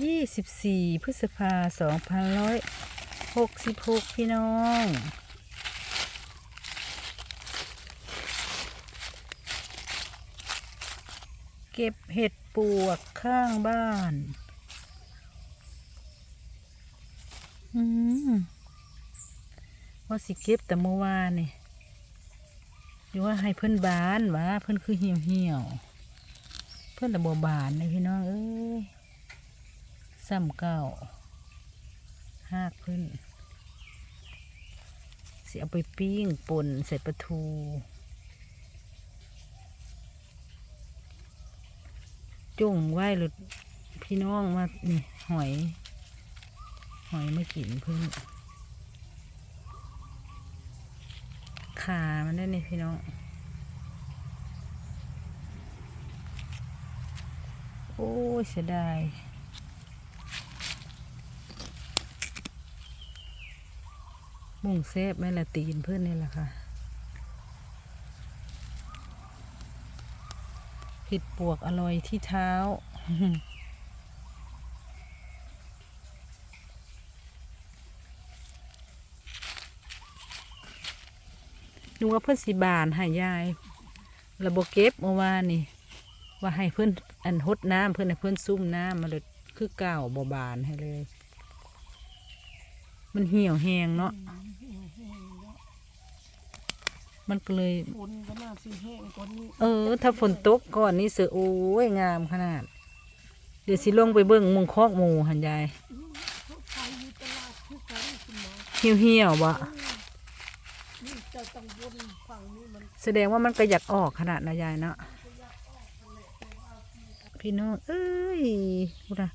ยี่สิบสี่พฤษภาสองพันร้อยหกสิบหกพี่น้อง เก็บเห็ดปวกข้างบ้าน อืมว่าสิเก็บแต่เมื่อวานนี่อยู่ว่าให้เพื่อนบานวะเพื่อนคือเหี่ยวเหี่ยว เพื่อนแต่บัวบานเลยพี่น้องเอ้ย ซ้ำเก้าหากเพื่อนสิเอาไปปิ้งป่นใส่ปลาทูจุ่งไหวหรือพี่น้องมานี่หอย หอยมากินเพิ่นขามันได้นี่พี่น้อง โอ้เสียดาย มุ่งเซฟแม่ละตีนเพื่อนนี่แหละค่ะผิดปวกอร่อยที่เท้านึกว่าเพื่อนสีบานให้ยายระบบเก็บเมื่อวานนี่ ว่าให้เพื่อนอันหดน้ำเพื่อนให้เพื่อนซุ่มน้ำมาเลยคือเก่าบ่บานให้เลย มันเหี่ยวแหงเนาะ มันก็เลย ฝนก็น่าสิแห้งกว่านี้เออ ถ้าฝนตกก่อนนี่เสือโอ้ยงามขนาด เดี๋ยวสิลงไปเบิ่งมุงคอกหมูหันยายเขาขายอยู่ตลาดคือกันคุณหมอเหี่ยวเหี่ยวๆบ่นี่เจะต้องวนฝั่งนี้มันแสดงว่ามันก็อยากออกขนาดนะยายเนาะพี่น้องเอ้ยพูดนะ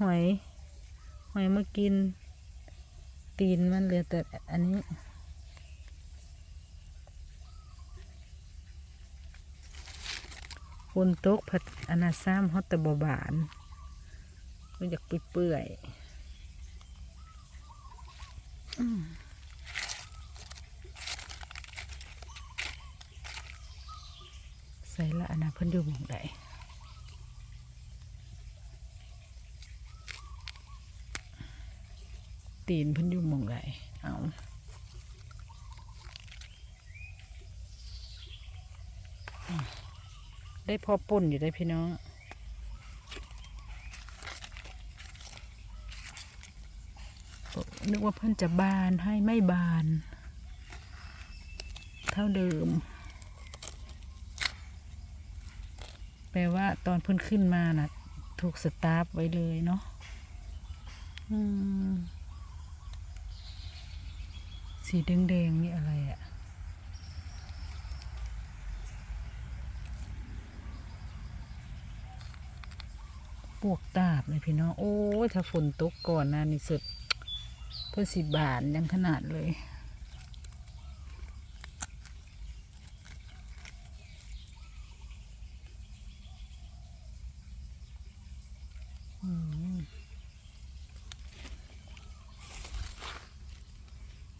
หอย หอยมากิน ตีนมันเหลือแต่อันนี้ฝนตกผัดอนาซ้ำฮอตแตะบบานมันอยากเปื่อยใส่ละอนนะเพิ่นอยู่หมองใด ตีนเพิ่นอยู่หมองใดเอาได้พอป่นอยู่ได้พี่น้องนึกว่าเพื่อนจะบานให้ไม่บาน เท่าเดิม แปลว่าตอนเพิ่นขึ้นมานะ่ะ ถูกสตาร์ฟไว้เลยเนาะอืม สีแดงๆนี่อะไรอะ่ะ ปวกตาบเลยพี่น้อง โอ้ย ถ้าฝนตกก่อนนะนี่สุดเพื่อสิบาทยังขนาดเลย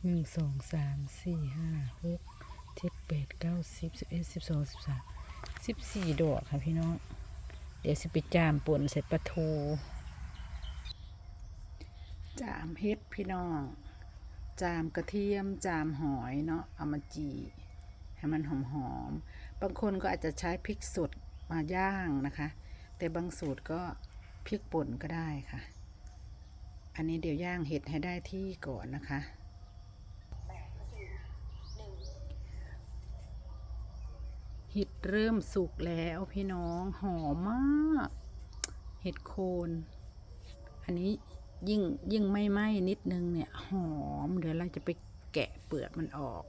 หนึ่งสองสามสี่ห้าหกเจ็ดแปดเก้าสิบสิบเอ็ดสิบสองสิบสามสิบสี่ดอกค่ะพี่น้อง เดี๋ยวสิไปจามป่นเสร็จปลาทูจามเฮ็ดพี่น้อง จามกระเทียมจามหอยเนาะเอามาจีให้มันหอมๆบางคนก็อาจจะใช้พริกสดมาย่างนะคะ แต่บางสูตรก็พริกป่นก็ได้ค่ะ อันนี้เดี๋ยวย่างเห็ดให้ได้ที่ก่อนนะคะ เห็ดเริ่มสุกแล้วพี่น้องหอมมาก เห็ดโคน อันนี้ยิ่งยิ่งไม่ไหม้นิดนึงเนี่ย หอม เดี๋ยวเราจะไปแกะเปลือกมันออก